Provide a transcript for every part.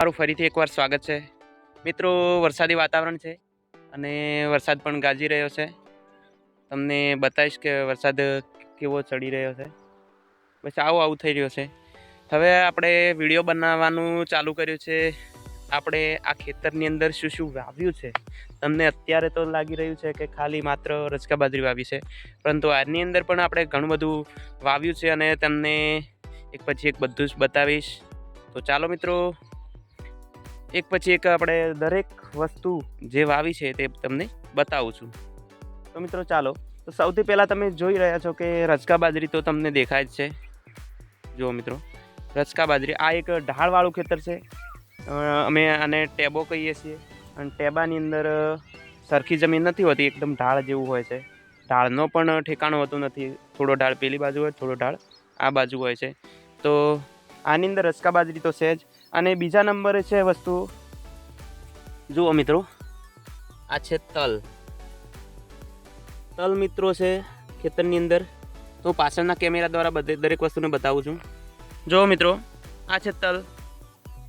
મારું ફરીથી એકવાર સ્વાગત છે. મિત્રો, વરસાદી વાતાવરણ છે અને વરસાદ પણ ગાજી રહ્યો છે. તમને બતાવીશ કે વરસાદ કેવો ચડી રહ્યો છે. બસ આવું આવું થઈ રહ્યો છે. હવે આપણે વીડિયો બનાવવાનું ચાલુ કર્યું છે. આપણે આ ખેતરની અંદર શું શું વાવ્યું છે? તમને અત્યારે તો લાગી રહ્યું છે કે ખાલી માત્ર રચકા બાજરી વાવી છે. પરંતુ આની અંદર પણ આપણે ઘણું બધું વાવ્યું છે અને તમને એક પછી એક બધું જ બતાવીશ. તો ચાલો મિત્રો એક પછી એક આપણે દરેક વસ્તુ જે વાવી છે તે તમને બતાવું છું. તો મિત્રો ચાલો, તો સૌથી પહેલાં તમે જોઈ રહ્યા છો કે રચકા બાજરી તો તમને દેખાય જ છે. જુઓ મિત્રો રચકા બાજરી આ એક ઢાળવાળું ખેતર છે. અમે આને ટેબો કહીએ છીએ. અને ટેબાની અંદર સરખી જમીન નથી હોતી, એકદમ ઢાળ જેવું હોય છે. ઢાળનો પણ ઠેકાણો હોતું નથી. થોડો ઢાળ પેલી બાજુ હોય, થોડો ઢાળ આ બાજુ હોય છે. તો આની અંદર રચકા બાજરી તો છે જ. અને બીજા નંબરે છે વસ્તુ. જુઓ મિત્રો. આ છે તલ. તલ મિત્રો છે ખેતરની અંદર. તો પાછળના કેમેરા દ્વારા બધે દરેક વસ્તુને બતાવું છું. જુઓ મિત્રો, આ છે તલ.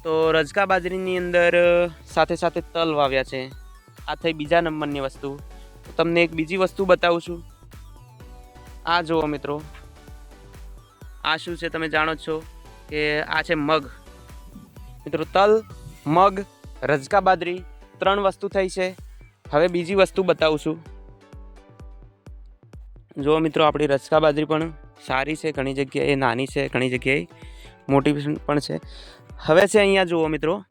તો રજકા બાજરીની અંદર સાથે સાથે તલ વાવ્યા છે. આ થઈ બીજા નંબરની વસ્તુ. તમને એક બીજી વસ્તુ બતાવું છું. આ જુઓ મિત્રો. આ શું છે તમે જાણો છો કે આ છે મગ. મિત્રો, તલ, મગ, રજકા બાદરી ત્રણ વસ્તુ થઈ છે. હવે બીજી વસ્તુ બતાવું છું જુઓ મિત્રો, આપણી રજકા બાજરી પણ સારી છે, ઘણી જગ્યાએ નાની છે, ઘણી જગ્યાએ મોટી પણ છે. હવે છે અહીંયા, જુઓ મિત્રો,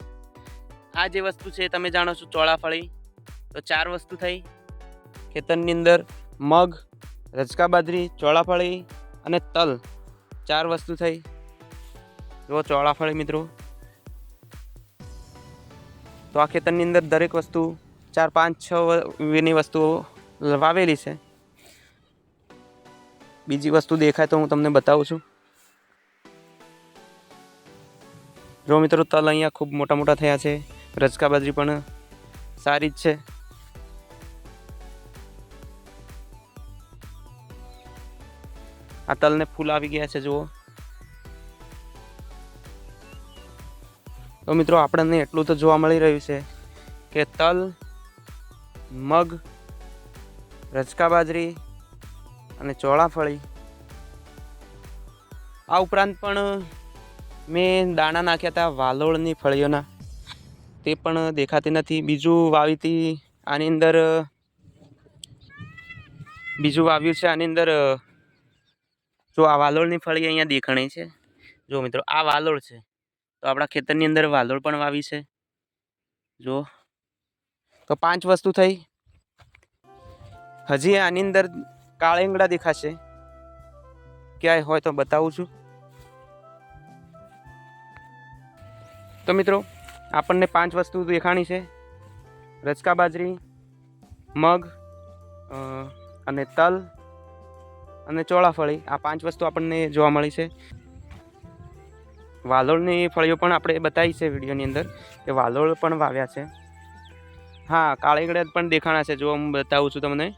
આ જે વસ્તુ છે, તમે જાણો છો, ચોળાફળી. તો ચાર વસ્તુ થઈ. ખેતરની અંદર મગ, રજકા બાજરી, ચોળાફળી અને તલ. ચાર વસ્તુ થઈ. જુઓ ચોળાફળી મિત્રો તો આ ખેતરની અંદર દરેક વસ્તુ ચાર, પાંચ, છ વીની વસ્તુઓ વાવેલી છે. બીજી વસ્તુ દેખાય તો હું તમને બતાવું છું. જો મિત્રો તલ અહીંયા ખૂબ મોટા મોટા થયા છે રજકા બાજરી પણ સારી જ છે. આ તલને ફૂલ આવી ગયા છે, જુઓ. તો મિત્રો આપણને એટલું તો જોવા મળી રહ્યું છે કે તલ, મગ રચકા બાજરી અને ચોળાફળી. આ ઉપરાંત પણ મેં દાણા નાખ્યા હતા વાલોળની ફળીઓના. તે પણ દેખાતી નથી. બીજું વાવી હતી આની અંદર, બીજું વાવ્યું છે આની અંદર, જો આ વાલોળની ફળી અહીંયા દેખાણી છે. જો મિત્રો, આ વાલોળ છે. તો આપણા ખેતરની અંદર વાલોળ પણ વાવી છે. જો. તો પાંચ વસ્તુ થઈ. હજી આની અંદર કાળેંગડા દેખાશે. ક્યાંય હોય તો બતાવું છું. તો મિત્રો, આપણને પાંચ વસ્તુ દેખાણી છે. રચકા બાજરી, મગ અને તલ, અને ચોળાફળી. આ પાંચ વસ્તુ આપણને જોવા મળી છે. વાલોળની ફળીઓ પણ આપણે બતાવી છે વિડીયોની અંદર કે વાલોળ પણ વાવ્યા છે. હા કાળીગડા પણ દેખાણા છે. જો હું બતાવું છું તમને.